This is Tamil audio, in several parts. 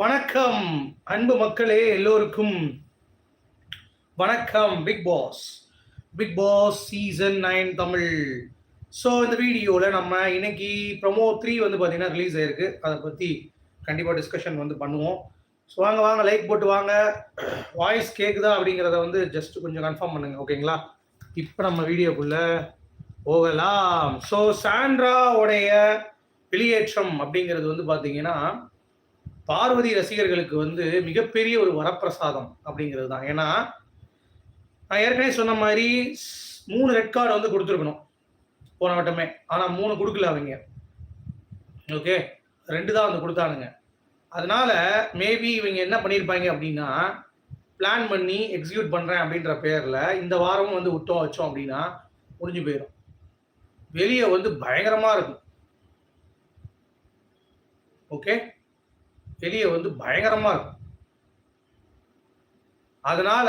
வணக்கம் அன்பு மக்களே எல்லோருக்கும் வணக்கம் big boss big boss season nine Tamil. So இந்த வீடியோவில் நம்ம இன்னைக்கு ப்ரொமோ த்ரீ வந்து பார்த்தீங்கன்னா ரிலீஸ் ஆயிருக்கு. அதை பற்றி கண்டிப்பாக டிஸ்கஷன் வந்து பண்ணுவோம். ஸோ வாங்க வாங்க லைக் போட்டு வாங்க. வாய்ஸ் கேட்குதா அப்படிங்கிறத வந்து ஜஸ்ட் கொஞ்சம் கன்ஃபார்ம் பண்ணுங்க ஓகேங்களா இப்போ நம்ம வீடியோக்குள்ளே போகலாம். ஸோ சாண்ட்ராவுடைய வெளியேற்றம் அப்படிங்கிறது வந்து பார்த்தீங்கன்னா பார்வதி ரசிகர்களுக்கு வந்து மிகப்பெரிய ஒரு வரப்பிரசாதம் அப்படிங்கிறது தான் ஏன்னா நான் ஏற்கனவே சொன்ன மாதிரி ஸ்- மூணு ரெட் கார்டு வந்து கொடுத்துருக்கணும் போன வட்டமே. ஆனால் மூணு கொடுக்கல அவங்க. ஓகே ரெண்டு தான் வந்து கொடுத்தானுங்க. அதனால மேபி இவங்க என்ன பண்ணியிருப்பாங்க அப்படின்னா பிளான் பண்ணி எக்ஸிக்யூட் பண்ணுறேன் அப்படின்ற பேரில் இந்த வாரமும் வந்து விட்டோம் வச்சோம் அப்படின்னா முடிஞ்சு போயிடும் வெளியே வந்து பயங்கரமாக இருக்கும். ஓகே வெளியே வந்து பயங்கரமாக இருக்கும். அதனால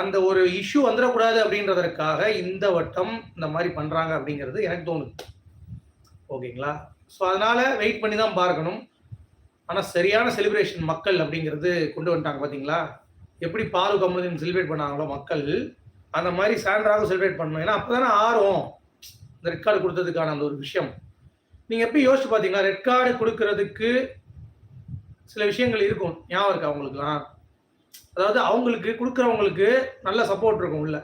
அந்த ஒரு இஷ்யூ வந்துடக்கூடாது அப்படின்றதற்காக இந்த வட்டம் இந்த மாதிரி பண்ணுறாங்க அப்படிங்கிறது எனக்கு தோணுது. ஓகேங்களா? ஸோ அதனால வெயிட் பண்ணி தான் பார்க்கணும். ஆனால் சரியான செலிப்ரேஷன் மக்கள் அப்படிங்கிறது கொண்டு வந்துட்டாங்க பார்த்தீங்களா எப்படி பாலு கமலின் செலிப்ரேட் பண்ணாங்களோ மக்கள் அந்த மாதிரி சாண்ட்ராகவும் செலிப்ரேட் பண்ணணும். ஏன்னா அப்போ தானே ஆர்வம். இந்த ரெட் கார்டு கொடுத்ததுக்கான அந்த ஒரு விஷயம். நீங்கள் எப்போ யோசிச்சு பார்த்தீங்களா ரெட் கார்டு கொடுக்கறதுக்கு சில விஷயங்கள் இருக்கும். ஞாபகம் இருக்கு அவங்களுக்குலாம் அதாவது அவங்களுக்கு கொடுக்குறவங்களுக்கு நல்ல சப்போர்ட் இருக்கும் உள்ள.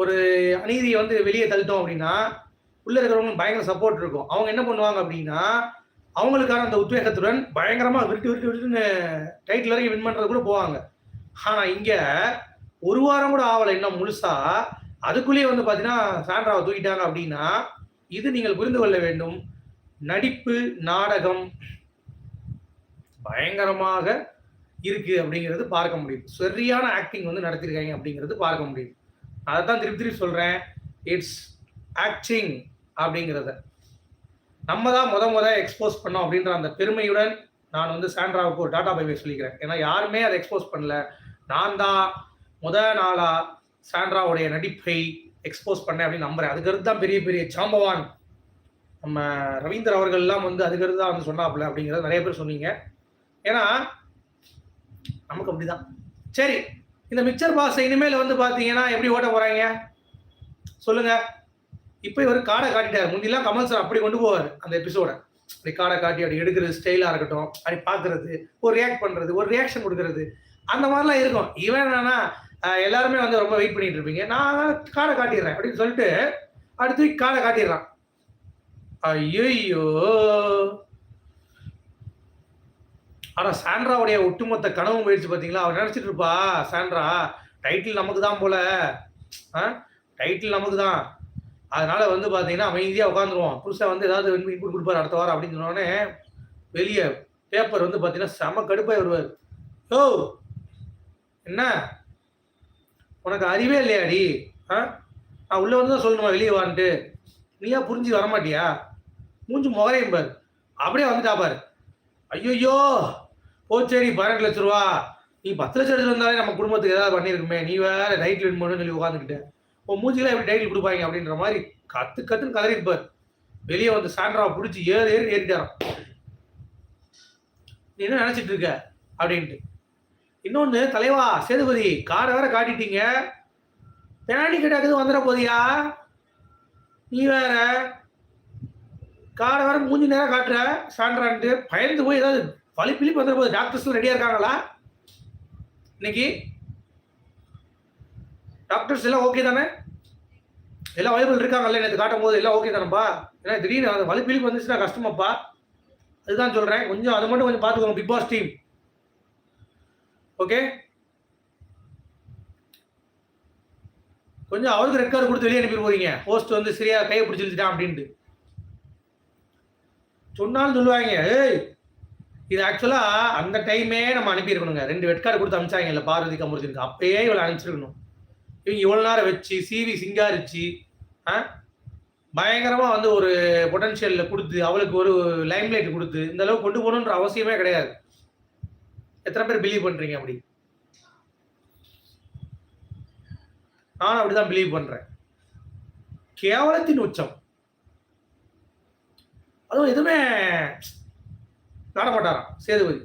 ஒரு அநீதியை வந்து வெளியே தள்ளிட்டோம் அப்படின்னா உள்ள இருக்கிறவங்க பயங்கர சப்போர்ட் இருக்கும். அவங்க என்ன பண்ணுவாங்க அப்படின்னா அவங்களுக்கான அந்த உத்வேகத்துடன் பயங்கரமா விருட்டு விருட்டு விட்டுன்னு டைட்டில் வரைக்கும் வின் பண்றது கூட போவாங்க. ஆனா இங்க ஒரு வாரம் கூட ஆகலை இன்னும் முழுசா. அதுக்குள்ளேயே வந்து பார்த்தீங்கன்னா சாண்ட்ராவை தூக்கிட்டாங்க அப்படின்னா இது நீங்கள் புரிந்து கொள்ள வேண்டும். நடிப்பு நாடகம் பயங்கரமாக இருக்கு அப்படிங்கிறது பார்க்க முடியுது. சரியான ஆக்டிங் வந்து நடத்திருக்காங்க அப்படிங்கிறது பார்க்க முடியுது. அதை தான் திருப்பி திருப்பி சொல்கிறேன் இட்ஸ் ஆக்டிங் அப்படிங்கிறத. நம்ம தான் முத முத எக்ஸ்போஸ் பண்ணோம் அப்படின்ற அந்த பெருமையுடன் நான் வந்து சாண்ட்ராவுக்கு ஒரு டாட்டா பைபை சொல்லிக்கிறேன். ஏன்னா யாருமே அதை எக்ஸ்போஸ் பண்ணல. நான் தான் முத நாளாக சாண்ட்ராவுடைய நடிப்பை எக்ஸ்போஸ் பண்ணேன் அப்படின்னு நம்புறேன். அதுக்கடுத்து தான் பெரிய பெரிய சாம்பவான். நம்ம ரவீந்தர் அவர்கள்லாம் வந்து அதுக்கடுத்து தான் வந்து சொன்னாப்புல அப்படிங்கிறத நிறைய பேர் சொன்னீங்க. ஏன்னா நமக்கு அப்படிதான். சரி இந்த மிக்சர் பாஸ் இனிமேல் வந்து பாத்தீங்கன்னா எப்படி ஓட்ட போறாங்க? சொல்லுங்க. இப்போ இவர் காடை காட்டிட்டார். முந்திலாம் கமல் சார் அப்படி கொண்டு போவார் அந்த எபிசோட அப்படி காடை காட்டி அப்படி எடுக்கிறது ஸ்டைலா இருக்கட்டும் அப்படி பார்க்கிறது ஒரு ரியாக்ட் பண்றது ஒரு ரியாக்ஷன் கொடுக்கறது அந்த மாதிரிலாம் இருக்கும். இவன் என்னன்னா எல்லாருமே வந்து ரொம்ப வெயிட் பண்ணிட்டு இருப்பீங்க. நான் காடை காட்டிடுறேன் அப்படின்னு சொல்லிட்டு அடுத்து காடை காட்டிடுறான். ஐயோ ஆனால் சாண்ட்ராவுடைய ஒட்டுமொத்த கனவு முயற்சி பார்த்தீங்களா அவர் நினச்சிட்டு இருப்பா சாண்ட்ரா டைட்டில் நமக்கு தான் போல. டைட்டில் நமக்கு தான். அதனால வந்து பார்த்தீங்கன்னா அமைதியாக உட்காந்துருவோம் புதுசாக வந்து ஏதாவது இன்புட் கொடுப்பார் அடுத்த வாரம் அப்படின்னு சொன்னோடனே வெளியே பேப்பர் வந்து பார்த்தீங்கன்னா செம கடுப்பாக வருவார். ஓ என்ன? உனக்கு அறிவே இல்லையாடி? ஆ? நான் உள்ளே வந்து தான் சொல்லணுமா? வெளியே வான்ட்டு. நீயா புரிஞ்சு வரமாட்டியா? மூஞ்சி முகரையும் பாரு அப்படியே வந்துட்டா பாரு. ஐயோ போச்சேரி பதினெட்டு லட்ச ரூபா. நீ பத்து லட்சம் எடுத்து வந்தாலே நம்ம குடும்பத்துக்கு ஏதாவது பண்ணியிருக்குமே. நீ வேற டைட்டில் வின் பண்ணணும்னு சொல்லி உட்காந்துக்கிட்டேன் உன் மூஞ்சிலாம் எப்படி டைட்டில் கொடுப்பாங்க அப்படின்ற மாதிரி கத்து கத்துன்னு கதறிப்பார் வெளியே வந்து சாண்ட்ராவை பிடிச்சி ஏறு ஏறி ஏறிட்டாராம். நீ என்ன நினைச்சிட்டு இருக்க? அப்படின்ட்டு. இன்னொன்று தலைவா சேதுபதி காரை வேற காட்டிட்டீங்க. பேனி கிட்டாக்குது வந்துட போதியா நீ வேற. காரை வேற மூஞ்சி நேரம் காட்டுற சாண்ட்ரான்ட்டு. பயந்து போய் ஏதாவது பழி பிழிப்பு வந்துட போது டாக்டர்ஸ் ரெடியாக இருக்காங்களா? இன்னைக்கு? டாக்டர்ஸ் எல்லாம் ஓகே தானே? எல்லாம் அவைலபிள் இருக்காங்கல்ல எனக்கு காட்டும் போது எல்லாம் ஓகே தானப்பா? ஏன்னா திடீர்னு அந்த வலி பிழிப்பு வந்துச்சுன்னா கஷ்டமாப்பா. அதுதான் சொல்கிறேன் கொஞ்சம் அதை மட்டும் கொஞ்சம் பார்த்துக்கோங்க பிக் பாஸ் டீம் ஓகே கொஞ்சம் அவருக்கு ரெட் கார்டு கொடுத்து வெளியே அனுப்பி போறீங்க. போஸ்ட் வந்து சரியா கையை பிடிச்சிருச்சுட்டான் அப்படின்ட்டு. சொன்னாலும் சொல்லுவாங்க ஏய் இது ஆக்சுவலா அந்த டைமே நம்ம அனுப்பியிருக்கணுங்க. ரெண்டு வெட் கார்டு கொடுத்து அனுப்பிச்சாங்க இல்லை பார்வதி கமருதினுக்கு அப்பயே இவளை அனுப்பிச்சிருக்கணும். இவங்க இவ்வளோ நேரம் வச்சு சிவி சிங்காரிச்சு ஆ? பயங்கரமா வந்து ஒரு பொட்டன்ஷியல்ல கொடுத்து அவளுக்கு ஒரு லைம்லைட் கொடுத்து இந்த அளவுக்கு கொண்டு போகணுன்ற அவசியமே கிடையாது. எத்தனை பேர் பிலீவ் பண்றீங்க அப்படி? நானும் அப்படிதான் பிலீவ் பண்றேன். கேவலத்தின் உச்சம். அதுவும் எதுவுமே விளாட மாட்டாராம் சேதுபதி.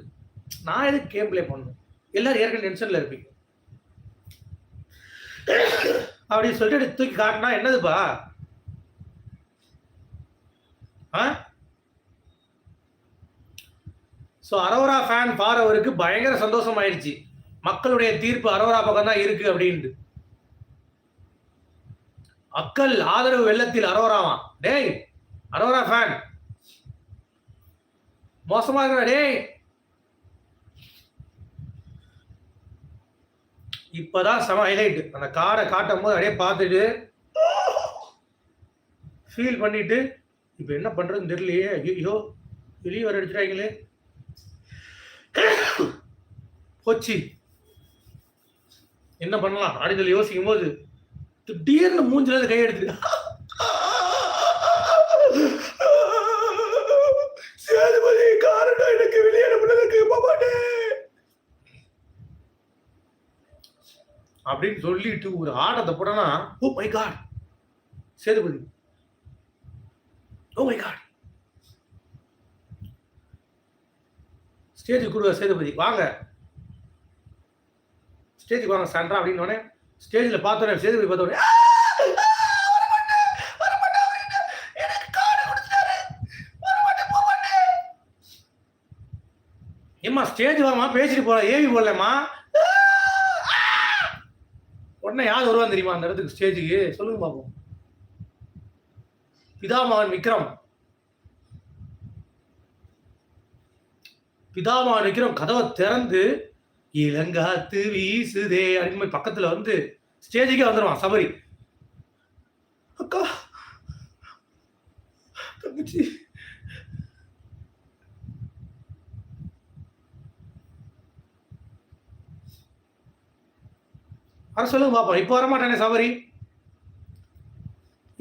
நான் எதுக்கு கேம் பிளே பண்ணணும் எல்லாரும் ஏற்கனவே டென்ஷன்ல இருப்பீங்க. அப்படின்னு சொல்லிட்டு தூக்கி காட்டினா என்னதுப்பா? ஆ? ஸோ அரோரா ஃபேன் பாரவருக்கு பயங்கர சந்தோஷம் ஆயிடுச்சு மக்களுடைய தீர்ப்பு அரோரா பக்கம் தான் இருக்கு அப்படின்ட்டு. மக்கள் ஆதரவு வெள்ளத்தில் அரோராவான் டேய் அரோரா ஃபேன் மோசமா இருக்கிற டேய். இப்பதான் செம ஹைலைட் அந்த காரை காட்டும் போது அப்படியே பார்த்துட்டு ஃபீல் பண்ணிட்டு இப்போ என்ன பண்றதுன்னு தெரியலையே. ஐயோ வெளியே வர அடிச்சிட்டாங்களே போச்சு. என்ன பண்ணலாம் அப்படின்னு சொல்லி யோசிக்கும் போது திடீர்னு மூஞ்சில கை எடுத்துட்டு சேதுபதி காரணம் எனக்கு வெளியே அனுப்புனதுக்கு போமாட்டே அப்படின்னு சொல்லிட்டு ஒரு ஆட்டத்தை போட்டனா oh oh my god Sethupathi. Oh my god ஸ்டேஜுக்கு கொடுங்க சேதுபதி. வாங்க. ஸ்டேஜுக்கு வாங்க சாண்ட்ரா அப்படின்னு உடனே ஸ்டேஜில் பார்த்தோன்னே சேதுபதி பார்த்தோன்னே ஏம்மா ஸ்டேஜ் வரமா பேசிட்டு போகல ஏவி போடலம்மா. உடனே யார் வருவான் தெரியுமா அந்த இடத்துக்கு ஸ்டேஜுக்கு சொல்லுங்க பார்ப்போம் பிதாமகன் விக்ரம். பிதாமகன் விக்ரம் கதவை திறந்து இளங்காத்து வீசுதே அப்படின்னு போய் பக்கத்துல வந்து ஸ்டேஜுக்கே வந்துடுவான் சபரி அக்கா தங்கச்சி. வர சொல்லுங்க பார்ப்போம் இப்போ வரமாட்டானே சபரி?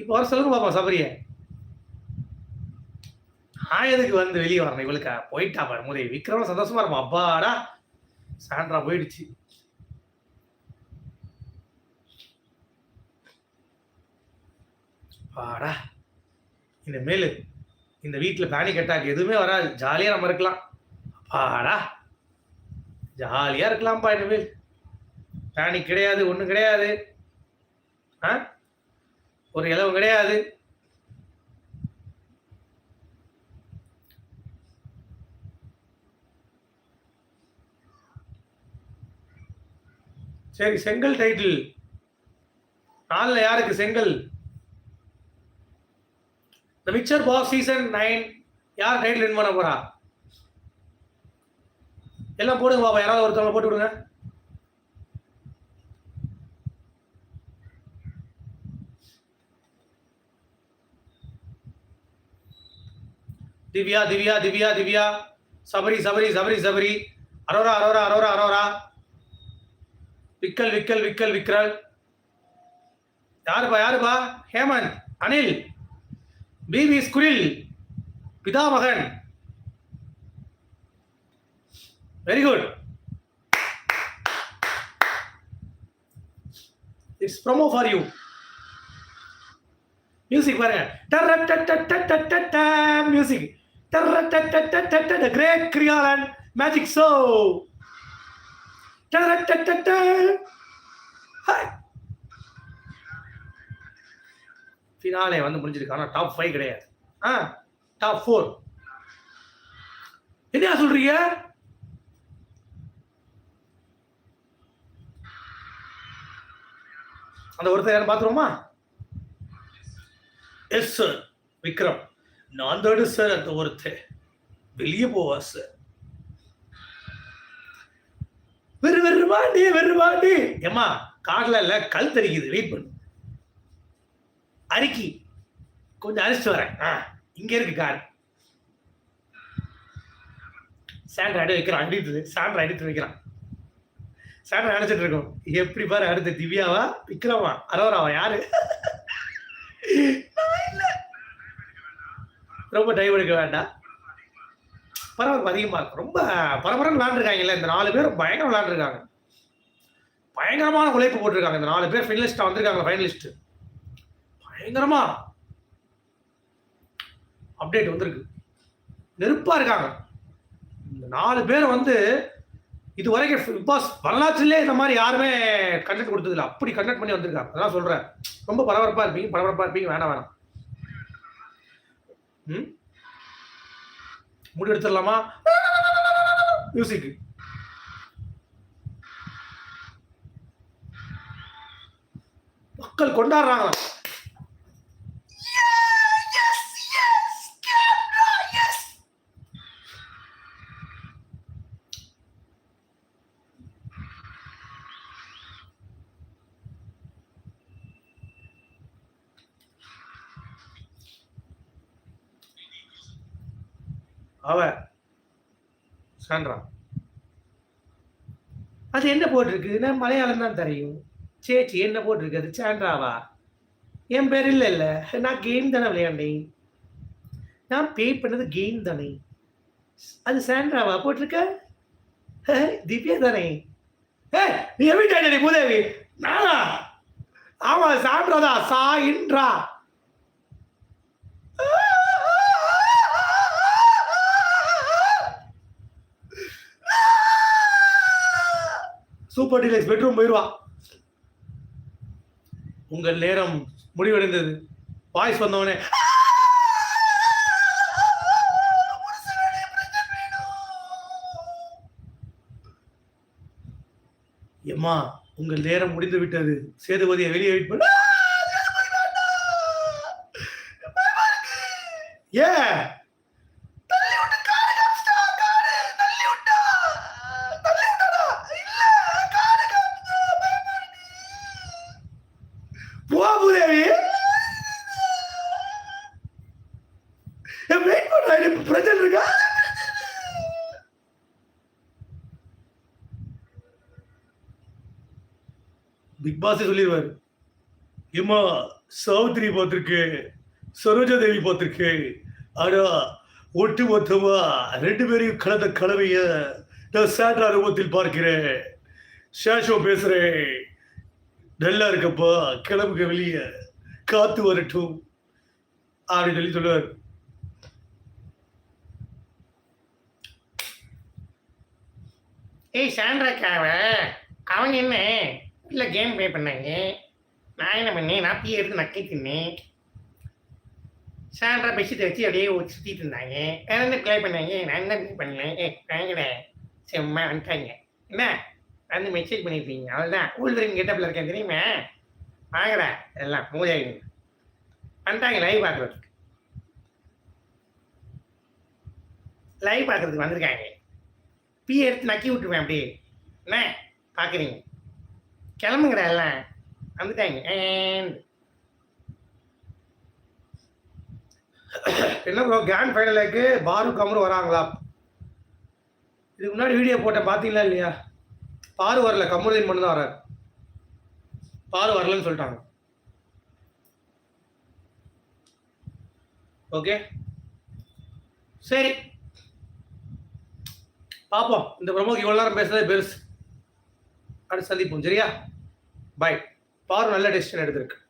இப்போ வர சொல்லுங்க பார்ப்போம் சபரிய. ஆயதுக்கு வந்து வெளியே வரணும். இவளுக்கு? போயிட்டா பாரு முறை. விக்ரம சந்தோஷமா இருக்கும். அப்பாடா சாண்ட்ரா போயிடுச்சு. பாடா இந்த மேல் இந்த வீட்டில் பேனிக் அட்டாக் எதுவுமே வராது. ஜாலியாக நம்ம இருக்கலாம். பாடா ஜாலியாக இருக்கலாம்ப்பா இனிமேல். பேனிக் கிடையாது ஒன்றும் கிடையாது. ஆ? ஒரு இலவு கிடையாது. சரி செங்கல் டைட்டில் நாளில் யாருக்கு செங்கல்? The mixture boss season nine யார் டைட்டில் வின் பண்ண போறா? எல்லாம் போடுங்க பாப்பா யாராவது ஒருத்தவங்க போட்டு விடுங்க. திவ்யா திவ்யா திவ்யா திவ்யா சபரி சபரி சபரி சபரி அரோரா அரோரா அரோரா அரோரா விக்கல் விக்கல் விக்கல் விக்ரல் யாருப்பா யாருப்பா Hemant Anil BB squirrel Pithamagan very good it's promo for you music பாருங்க மியூசிக் கிரேட் கிரியாலன் மேஜிக் ஷோ ஃபினாலே வந்து முடிஞ்சிருக்கு. ஆனால் டாப் ஃபைவ் கிடையாது. ஆ டாப் ஃபோர் என்ன சொல்றீங்க? அந்த ஒருத்தர் யாரும் பார்த்துருவோமா? எஸ் சார் விக்ரம் நான் தாடு சார் அந்த ஒருத்தர் வெளியே போவா சார். வெறு வெறு வாண்டி ஏமா கார்ல இல்ல கல் தெரிக்குது வெயிட் பண்ணு. அரிக்கி. கொஞ்சம் அரிசிட்டு வரேன். ஆ இங்க இருக்கு கார். சாண்டர் அடி வைக்கிறான் அடித்து சாண்டர் அடித்து வைக்கிறான். சாண்டர் நினைச்சிட்டு இருக்கோம். எப்படி பாரு அடுத்து திவ்யாவா விக்ரமா அரோராவா யாரு? ரொம்ப டைம் எடுக்க வேண்டாம். பரபரப்பு அதிகமாக இருக்கும் ரொம்ப பரபரன்னு விளாண்டுருக்காங்கல்ல இந்த நாலு பேர் பயங்கரம் விளாண்டுருக்காங்க. பயங்கரமான உழைப்பு போட்டிருக்காங்க இந்த நாலு பேர் ஃபைனலிஸ்டாக வந்திருக்காங்க ஃபைனலிஸ்ட் பயங்கரமா. அப்டேட் வந்திருக்கு. நெருப்பாக இருக்காங்க. இந்த நாலு பேர் வந்து இது வரைக்கும் பிக் பாஸ் வரலாற்றிலே இந்த மாதிரி யாருமே கண்டக்ட் கொடுத்ததில்ல. அப்படி கண்டக்ட் பண்ணி வந்திருக்காங்க. அதான் சொல்கிறேன் ரொம்ப பரபரப்பாக இருப்பீங்க பரபரப்பாக இருப்பீங்க வேணாம் வேணாம். ம்? முடி எடுத்துடலாமா? மியூசிக் மக்கள் கொண்டாடுறாங்களா அவ சான்றா அது என்ன போட்டிருக்கு? நான் மலையாளம் தான் தெரியும். சேச்சி என்ன போட்டிருக்கு? அது சான்றாவா என் பேர் இல்லை இல்லை. நான் கேம் தானே விளையாண்டேன். நான் பே பண்ணது கேம் தானே. அது சாண்ட்ராவா போட்டிருக்க? திவ்யா தானே. ஏ நீ எப்படி கேட்டடி நானா? ஆமா சாண்ட்ரா தான் சா இன்றா. சூப்பர் டீலக்ஸ் பெட்ரூம் போயிடுவா உங்கள் நேரம் முடிவடைந்தது. வாய்ஸ் வந்தவனே. எம்மா உங்கள் நேரம் முடிந்து விட்டது சேதுபதியை வெளியே வெயிட் பண்ண வெயிட் இருக்கா? பிக் பாஸ் சொல்லிடுவாரு ஏமா சாவித்திரி பார்த்திருக்கு சரோஜா தேவி பார்த்திருக்கு. ஆனா ஒட்டு மொத்தமா ரெண்டு பேரையும் கலந்த கலவைய நான் சாண்ட்ரா ரூபத்தில் பார்க்கிறேன். ஷாஷோ பேசுறேன். நல்லா இருக்கப்பா கிளம்புக்கு வெளியே. காத்து வரட்டும். அப்படின்னு சொல்லி சொல்லுவார். ஏய் சாண்ட்ராக்காவை அவங்க என்ன? இல்லை கேம் ப்ளே பண்ணாங்க. நான் என்ன பண்ணேன்? நான் பீ எடுத்து நக்கி தின்னேன். சாண்ட்ரா பெட்ஷீட் வச்சு அப்படியே சுற்றிட்டு இருந்தாங்க. வேறு என்ன ப்ளே பண்ணாங்க? நான் என்ன ப்ளே பண்ணேன் ஏ வாங்கட. செம்மா வந்துட்டாங்க. என்ன? வந்து மெசேஜ் பண்ணியிருப்பீங்க அவ்வளோதான் ஊழ்வரின் கெட்டப்பில் இருக்கேன் தெரியுமா? வாங்கடா. எல்லாம் மூதாயிங்க வந்துட்டாங்க லைவ் பார்க்குறதுக்கு. லைவ் பார்க்குறதுக்கு வந்திருக்காங்க. பீ எடுத்து நக்கி விட்டுருவேன் அப்படியே. என்ன? பார்க்குறீங்க கிளம்புங்கிற எல்லாம். வந்துட்டாங்க. என்ன ப்ரோ கிராண்ட் ஃபைனலுக்கு பாரு கமரு வராங்களா? இதுக்கு முன்னாடி வீடியோ போட்டேன். பார்த்தீங்களா இல்லையா? பாரு வரல. கமருதீன் மட்டும் தான் வராரு. பாரு வரலன்னு சொல்லிட்டாங்க. ஓகே சரி. பார்ப்போம் இந்த ப்ரமோக்கு இவ்வளோ நேரம் பேசுறதே பெருசு. அடுத்து சந்திப்போம். சரியா? பாய் பாரு நல்ல டெசிஷன் எடுத்திருக்கு.